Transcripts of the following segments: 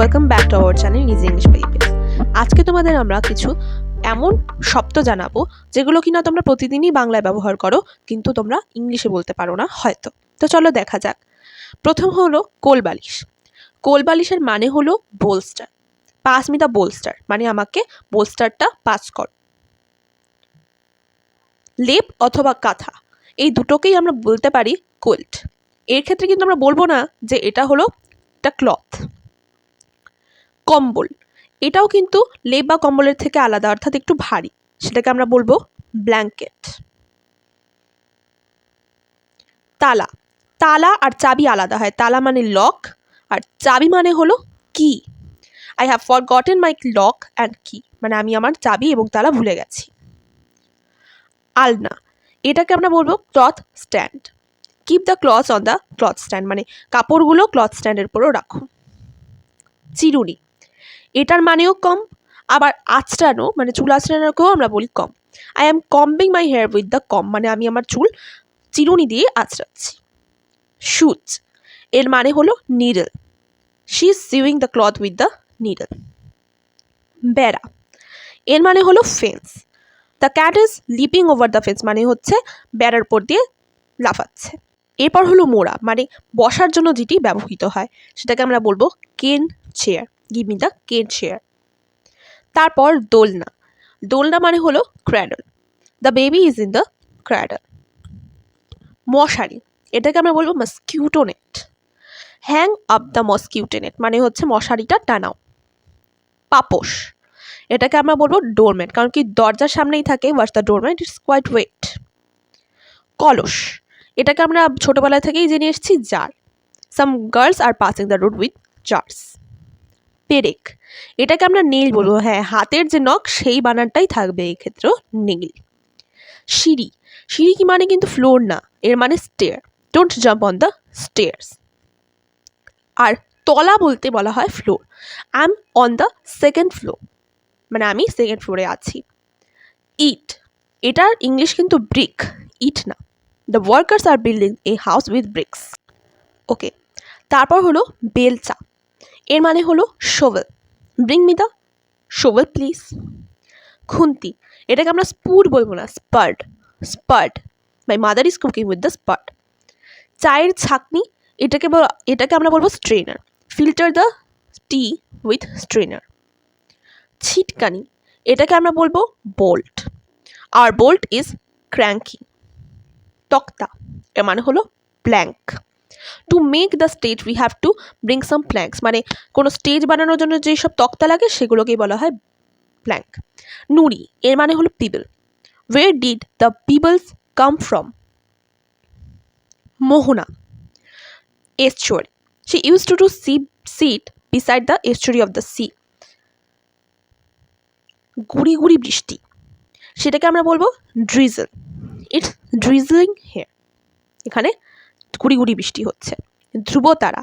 Welcome back to our channel easy English babies আজকে তোমাদের আমরা কিছু এমন শব্দ জানাব, যেগুলো কিনা তোমরা প্রতিদিনই বাংলায় ব্যবহার করো, কিন্তু তোমরা ইংলিশে বলতে পারো না, হয়তো। তো চলো দেখা যাক। প্রথম হলো কোলবালিশ। কোলবালিশের মানে হলো bolster pass me the bolster মানে আমাকে বোলস্টারটা পাস কর। লেপ অথবা কাঁথা, এই দুটোকেই আমরা বলতে পারি কোল্ট এর ক্ষেত্রে কিন্তু আমরা বলব না যে এটা হলো একটা ক্লথ কম্বল। এটাও কিন্তু লেপ বা কম্বলের থেকে আলাদা, অর্থাৎ একটু ভারী। সেটাকে আমরা বলব ব্ল্যাঙ্কেট। তালা। তালা আর চাবি আলাদা হয়। তালা মানে লক আর চাবি মানে হলো কি? I have forgotten my lock and key মানে আমি আমার চাবি এবং তালা ভুলে গেছি। আলনা। এটাকে আমরা বলব cloth stand keep the cloth on the cloth stand মানে কাপড়গুলো ক্লথ স্ট্যান্ডের উপরও রাখো। চিরুনি। এটার মানেও কম, আবার আঁচড়ানো মানে চুল আঁচড়ানোকেও আমরা বলি comb. I am combing my hair with the comb মানে আমি আমার চুল চিরুনি দিয়ে আঁচড়াচ্ছি। সুচ এর মানে হলো needle she is sewing the cloth with the needle বেড়া, এর মানে হলো fence the cat is leaping over the fence মানে হচ্ছে বেড়ার উপর দিয়ে লাফাচ্ছে। এরপর হলো মোড়া মানে বসার জন্য যেটি ব্যবহৃত হয়, সেটাকে আমরা বলব cane chair give me the cane chair তারপর দোলনা। দোলনা মানে হলো cradle the baby is in the cradle মশারি। এটাকে আমরা বলব mosquito net hang up the mosquito net মানে হচ্ছে মশারিটা টানাও। পাপোশ। এটাকে আমরা বলব ডোরম্যাট কারণ কি দরজার সামনেই থাকে wash the doormat it's quite wet কলস। এটাকে আমরা ছোটোবেলা থেকেই জেনে এসেছি jar some girls are passing the road with jars পেরেক। এটাকে আমরা নেল বলব। হ্যাঁ হাতের যে নখ সেই বানানটাই থাকবে এই ক্ষেত্রেও নেল। সিঁড়ি। সিঁড়ি কি মানে কিন্তু ফ্লোর না এর মানে stair don't jump on the stairs আর তলা বলতে বলা হয় floor I am on the second floor মানে আমি সেকেন্ড ফ্লোরে আছি। ইট এটার ইংলিশ কিন্তু ব্রিক ইট না। The workers are building a house with bricks okay তারপর হলো বেলচা। এর মানে হলো shovel bring me the shovel please খুন্তি, এটাকে আমরা স্পুর বলব না spurt spurt my mother is cooking with the spurt চায়ের ছাকনি, এটাকে এটাকে আমরা বলব strainer filter the tea with strainer ছিটকানি, এটাকে আমরা বলব bolt our bolt is cranky তক্তা, এর মানে হলো plank to make the stage we have to bring some planks মানে কোনো স্টেজ বানানোর জন্য যেসব তক্তা লাগে, সেগুলোকেই বলা হয় প্ল্যাঙ্ক নুড়ি, এর মানে হলো pebble where did the pebbles come from Mohona estuary she use to to see sit beside the estuary of the sea গুড়ি গুড়ি বৃষ্টি, সেটাকে আমরা বলব ড্রিজল ইটস ড্রিজলিং হেয়ার এখানে গুড়ি গুড়ি বৃষ্টি হচ্ছে। ধ্রুব তারা,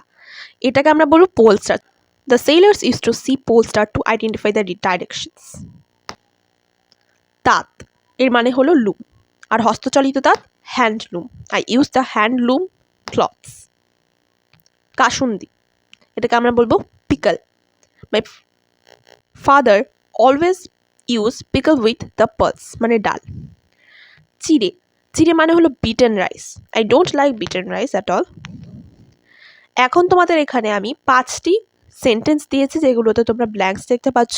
এটাকে আমরা বলব pole star the sailors use to see pole star to identify the directions তাঁত, এর মানে হলো লুম। আর হস্তচালিত তাঁত handloom I use the handloom cloths kasundi, এটাকে আমরা বলব pickle my father always use pickle with the pulse মানে ডাল। চিড়ে চিড়ে মানে হলো beaten rice I don't like beaten rice at all এখন তোমাদের এখানে আমি পাঁচটি সেন্টেন্স দিয়েছি যেগুলোতে তোমরা ব্ল্যাঙ্কস দেখতে পাচ্ছ।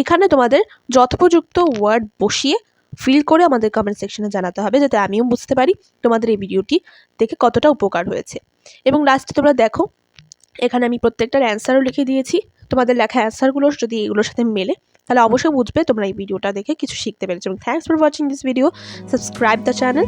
এখানে তোমাদের যথোপযুক্ত ওয়ার্ড বসিয়ে ফিল করে আমাদের কমেন্ট সেকশনে জানাতে হবে যাতে আমিও বুঝতে পারি তোমাদের এই ভিডিওটি দেখে কতটা উপকার হয়েছে। এবং লাস্টে তোমরা দেখো, এখানে আমি প্রত্যেকটার অ্যান্সারও লিখে দিয়েছি। তোমাদের লেখা অ্যান্সারগুলো যদি এগুলোর সাথে মেলে তাহলে অবশ্যই বুঝবে তোমরা এই ভিডিওটা দেখে কিছু শিখতে পেরেছ। এবং thanks for watching this video subscribe the channel